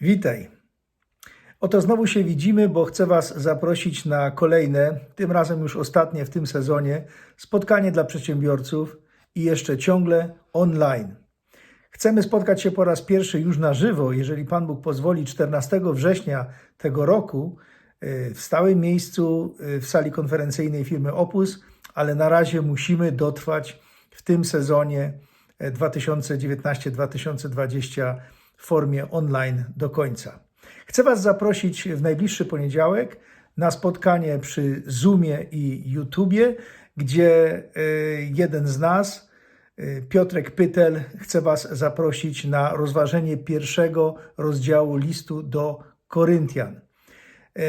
Witaj. Oto znowu się widzimy, bo chcę Was zaprosić na kolejne, tym razem już ostatnie w tym sezonie, spotkanie dla przedsiębiorców i jeszcze ciągle online. Chcemy spotkać się po raz pierwszy już na żywo, jeżeli Pan Bóg pozwoli, 14 września tego roku y, w stałym miejscu y, w sali konferencyjnej firmy Opus, ale na razie musimy dotrwać w tym sezonie e, 2019-2020 w formie online do końca. Chcę Was zaprosić w najbliższy poniedziałek na spotkanie przy Zoomie i YouTubie, gdzie y, jeden z nas, y, Piotrek Pytel, chce Was zaprosić na rozważenie pierwszego rozdziału listu do Koryntian. Y,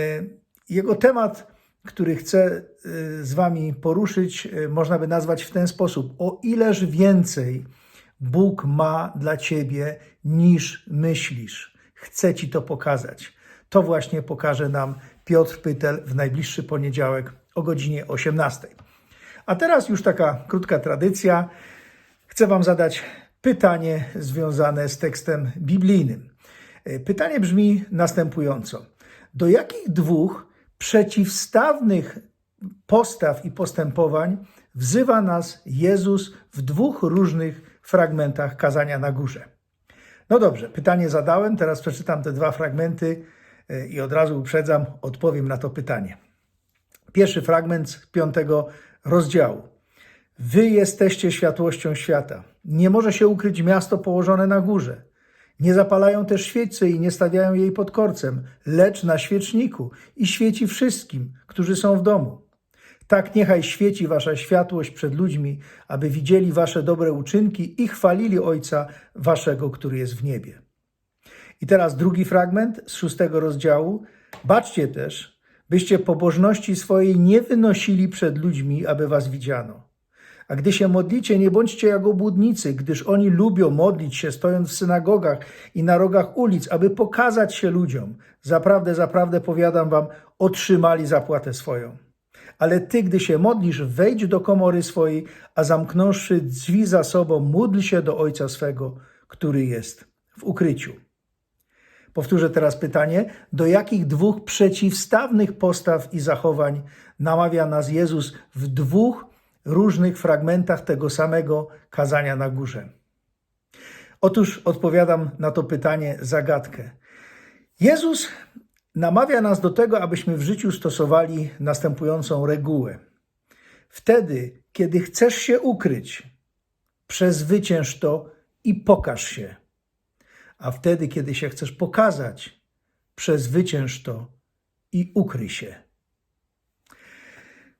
Jego temat, który chcę z Wami poruszyć, można by nazwać w ten sposób: O ileż więcej Bóg ma dla Ciebie niż myślisz. Chcę Ci to pokazać. To właśnie pokaże nam Piotr Pytel w najbliższy poniedziałek o godzinie 18. A teraz już taka krótka tradycja. Chcę Wam zadać pytanie związane z tekstem biblijnym. Pytanie brzmi następująco: Do jakich dwóch przeciwstawnych postaw i postępowań wzywa nas Jezus w dwóch różnych fragmentach kazania na górze? No dobrze, pytanie zadałem, teraz przeczytam te dwa fragmenty e, i od razu uprzedzam, odpowiem na to pytanie. Pierwszy fragment z piątego rozdziału. Wy jesteście światłością świata. Nie może się ukryć miasto położone na górze. Nie zapalają też świecy i nie stawiają jej pod korcem, lecz na świeczniku i świeci wszystkim, którzy są w domu. Tak niechaj świeci wasza światłość przed ludźmi, aby widzieli wasze dobre uczynki i chwalili Ojca waszego, który jest w niebie. I teraz drugi fragment z szóstego rozdziału. Baczcie też, byście pobożności swojej nie wynosili przed ludźmi, aby was widziano. A gdy się modlicie, nie bądźcie jak obłudnicy, gdyż oni lubią modlić się stojąc w synagogach i na rogach ulic, aby pokazać się ludziom. Zaprawdę, zaprawdę powiadam wam, otrzymali zapłatę swoją. Ale ty, gdy się modlisz, wejdź do komory swojej, a zamknąwszy drzwi za sobą, módl się do Ojca swego, który jest w ukryciu. Powtórzę teraz pytanie: do jakich dwóch przeciwstawnych postaw i zachowań namawia nas Jezus w dwóch różnych fragmentach tego samego kazania na górze? Otóż odpowiadam na to pytanie zagadkę. Jezus namawia nas do tego, abyśmy w życiu stosowali następującą regułę. Wtedy, kiedy chcesz się ukryć, przezwycięż to i pokaż się. A wtedy, kiedy się chcesz pokazać, przezwycięż to i ukryj się.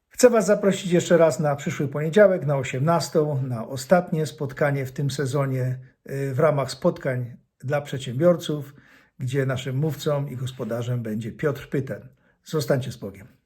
Chcę Was zaprosić jeszcze raz na przyszły poniedziałek, na 18, na ostatnie spotkanie w tym sezonie y, w ramach spotkań dla przedsiębiorców, gdzie naszym mówcą i gospodarzem będzie Piotr Pyten. Zostańcie z Bogiem.